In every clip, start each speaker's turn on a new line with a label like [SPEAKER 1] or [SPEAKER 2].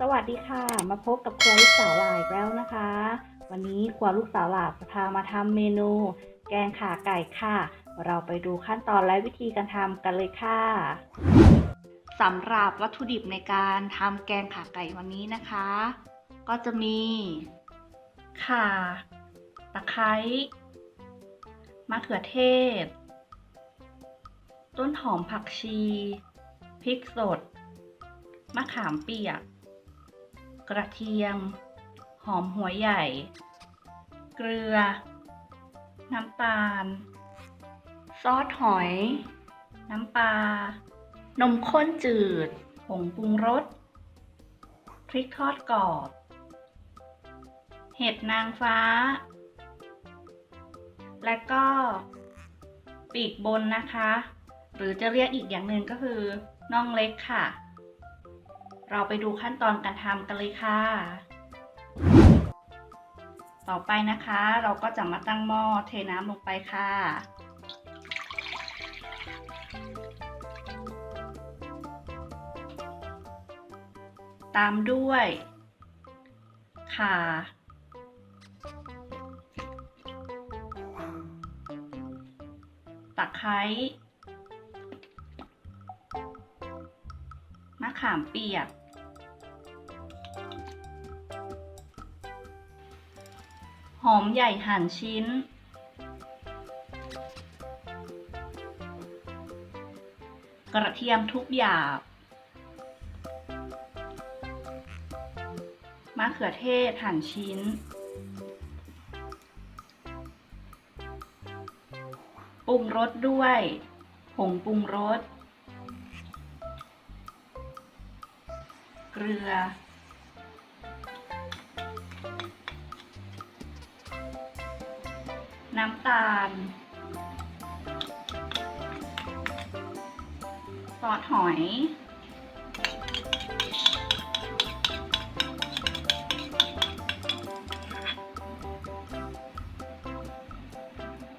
[SPEAKER 1] สวัสดีค่ะ มาพบกับครัวลูกสาวหลาอีกแล้วนะคะ วันนี้ครัวลูกสาวหลาจะพามาทำเมนู แกงข่าไก่ค่ะ เราไปดูขั้นตอนและวิธีการทำกันเลยค่ะสำหรับวัตถุดิบในการทำแกงข่าไก่วันนี้นะคะ ก็จะมีข่าตะไคร้มะเขือเทศ ต้นหอมผักชี พริกสด มะขามเปียก กระเทียม หอมหัวใหญ่ เกลือ น้ำตาล ซอสหอย น้ำปลานมข้นจืด ผงปรุงรส พริกทอดกรอบ เห็ดนางฟ้า และก็ปีกบนนะคะ หรือจะเรียกอีกอย่างหนึ่งก็คือน่องเล็กค่ะ เราไปดูขั้นตอนการทำกันเลยค่ะ ต่อไปนะคะ เราก็จะมาตั้งหม้อเทน้ำลงไปค่ะตามด้วยข่าตะไคร้มะขามเปียก หอมใหญ่หั่นชิ้น กระเทียมทุกหยาบมะเขือเทศหั่นชิ้น ปรุงรสด้วยผงปรุงรส เกลือ น้ำตาลซอสหอย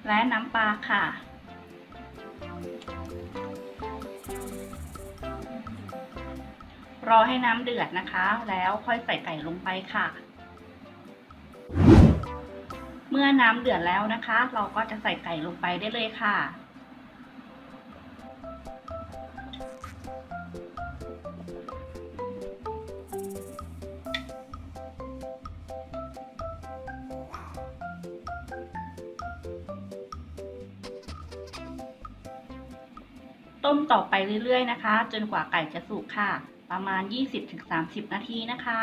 [SPEAKER 1] และน้ำปลาค่ะ รอให้น้ำเดือดนะคะ แล้วค่อยใส่ไก่ลงไปค่ะ เมื่อน้ำเดือดแล้วนะคะ เราก็จะใส่ไก่ลงไปได้เลยค่ะ ต้มต่อไปเรื่อยๆนะคะ จนกว่าไก่จะสุกค่ะ ประมาณ 20-30 นาทีนะคะ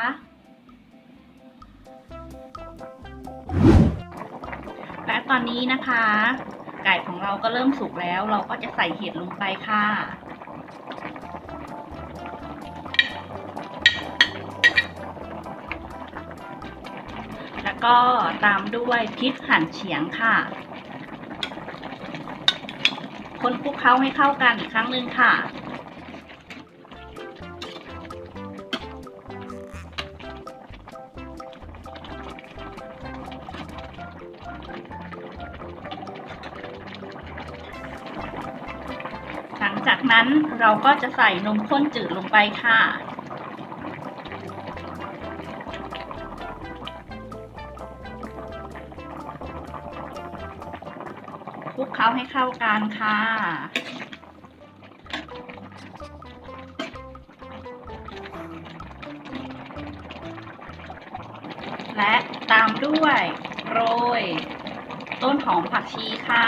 [SPEAKER 1] ตอนนี้นะคะ ไก่ของเราก็เริ่มสุกแล้ว เราก็จะใส่เห็ดลงไปค่ะแล้วก็ตามด้วยพริกหั่นเฉียงค่ะ คนคลุกเคล้าให้เข้ากันอีกครั้งหนึ่งค่ะ จากนั้นเราก็จะใส่นมข้นจืดลงไปค่ะ คลุกเคล้าให้เข้ากันค่ะและตามด้วยโรย ต้นหอมผักชีค่ะ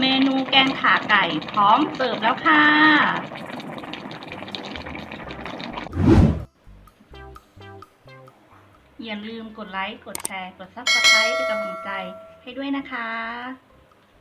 [SPEAKER 1] เมนูแกงขาไก่พร้อมเสิร์ฟแล้วค่ะ อย่าลืมกดไลค์ กดแชร์ กด Subscribe เป็นกำลังใจให้ด้วยนะคะ